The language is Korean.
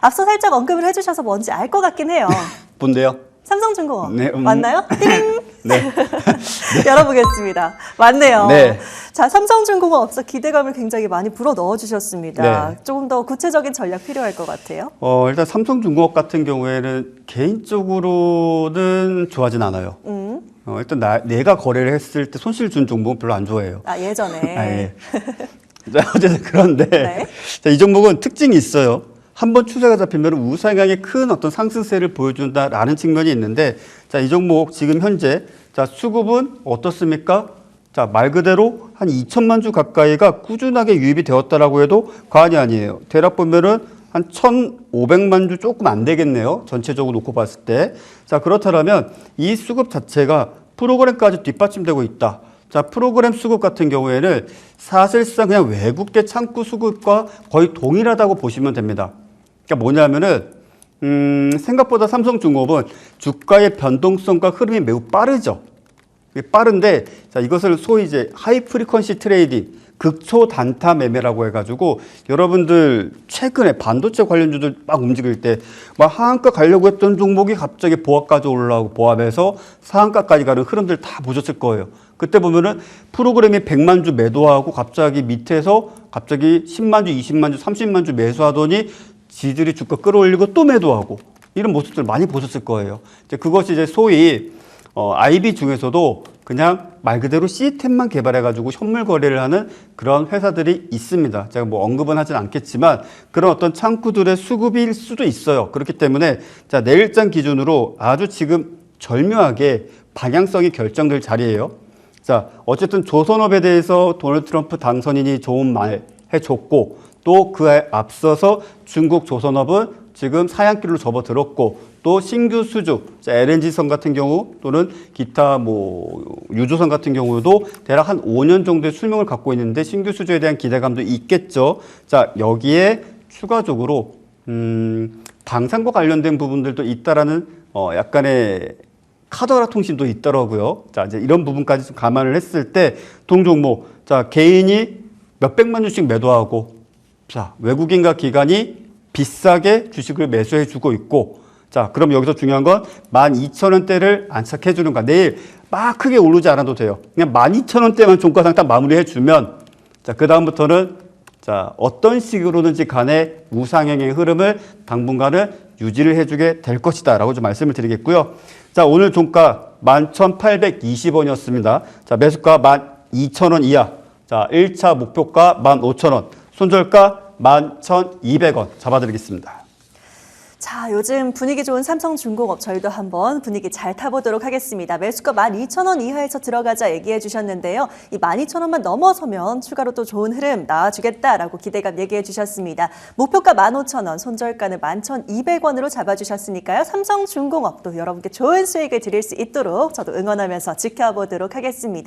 앞서 살짝 언급을 해주셔서 뭔지 알 것 같긴 해요. 본데요. 삼성중공업 네, 음. 맞나요? 띵! 네. 열어보겠습니다. 맞네요. 네. 자, 삼성중공업 앞서 기대감을 굉장히 많이 불어 넣어주셨습니다. 네. 조금 더 구체적인 전략 필요할 것 같아요. 어, 일단 삼성중공업 같은 경우에는 개인적으로는 좋아하진 않아요. 음. 어, 일단 나, 내가 거래를 했을 때 손실 준 종목은 별로 안 좋아해요. 아, 예전에. 아, 예. 자, 어쨌든 그런데 네. 자, 이 종목은 특징이 있어요. 한번 추세가 잡히면 우상향의 큰 어떤 상승세를 보여준다라는 측면이 있는데 자, 이 종목 지금 현재 자, 수급은 어떻습니까? 자, 말 그대로 한 2천만 주 가까이가 꾸준하게 유입이 되었다라고 해도 과언이 아니에요. 대략 보면은 한 1,500만 주 조금 안 되겠네요. 전체적으로 놓고 봤을 때. 자, 그렇다면 이 수급 자체가 프로그램까지 뒷받침되고 있다. 자, 프로그램 수급 같은 경우에는 사실상 그냥 외국계 창구 수급과 거의 동일하다고 보시면 됩니다. 그러니까 뭐냐면은 음, 생각보다 삼성중공업은 주가의 변동성과 흐름이 매우 빠르죠. 빠른데 자 이것을 소위 이제 하이 프리퀀시 트레이딩 극초 단타 매매라고 해가지고 여러분들 최근에 반도체 관련주들 막 움직일 때 막 하한가 가려고 했던 종목이 갑자기 보합까지 올라오고 보합에서 상한가까지 가는 흐름들 다 보셨을 거예요. 그때 보면은 프로그램이 100만 주 매도하고 갑자기 밑에서 갑자기 10만 주, 20만 주, 30만 주 매수하더니 지들이 주가 끌어올리고 또 매도하고 이런 모습들 많이 보셨을 거예요. 이제 그것이 이제 소위 어, IB 중에서도 그냥 말 그대로 시스템만 개발해가지고 현물 거래를 하는 그런 회사들이 있습니다. 제가 뭐 언급은 하진 않겠지만 그런 어떤 창구들의 수급일 수도 있어요. 그렇기 때문에 자, 내일장 기준으로 아주 지금 절묘하게 방향성이 결정될 자리예요. 자, 어쨌든 조선업에 대해서 도널드 트럼프 당선인이 좋은 말 해줬고 또 그에 앞서서 중국 조선업은 지금 사양길로 접어들었고 또 신규 수주, 자, LNG선 같은 경우 또는 기타 뭐 유조선 같은 경우도 대략 한 5년 정도의 수명을 갖고 있는데 신규 수주에 대한 기대감도 있겠죠. 자, 여기에 추가적으로 음, 방산과 관련된 부분들도 있다라는 어, 약간의 카더라 통신도 있더라고요. 자, 이제 이런 부분까지 좀 감안을 했을 때 동종목, 자, 개인이 몇백만 주씩 매도하고 자, 외국인과 기관이 비싸게 주식을 매수해 주고 있고 자, 그럼 여기서 중요한 건 12,000원대를 안착해 주는 거. 내일 막 크게 오르지 않아도 돼요. 그냥 12,000원대만 종가상 딱 마무리해 주면 자, 그다음부터는 자, 어떤 식으로든지 간에 우상향의 흐름을 당분간은 유지를 해주게 될 것이다 라고 좀 말씀을 드리겠고요. 자, 오늘 종가 11,820원이었습니다. 자, 매수가 12,000원 이하. 자, 1차 목표가 15,000원. 손절가 11,200원 잡아드리겠습니다. 자, 요즘 분위기 좋은 삼성중공업 저희도 한번 분위기 잘 타보도록 하겠습니다. 매수가 12,000원 이하에서 들어가자 얘기해 주셨는데요. 이 12,000원만 넘어서면 추가로 또 좋은 흐름 나와주겠다라고 기대감 얘기해 주셨습니다. 목표가 15,000원, 손절가는 11,200원으로 잡아주셨으니까요. 삼성중공업도 여러분께 좋은 수익을 드릴 수 있도록 저도 응원하면서 지켜보도록 하겠습니다.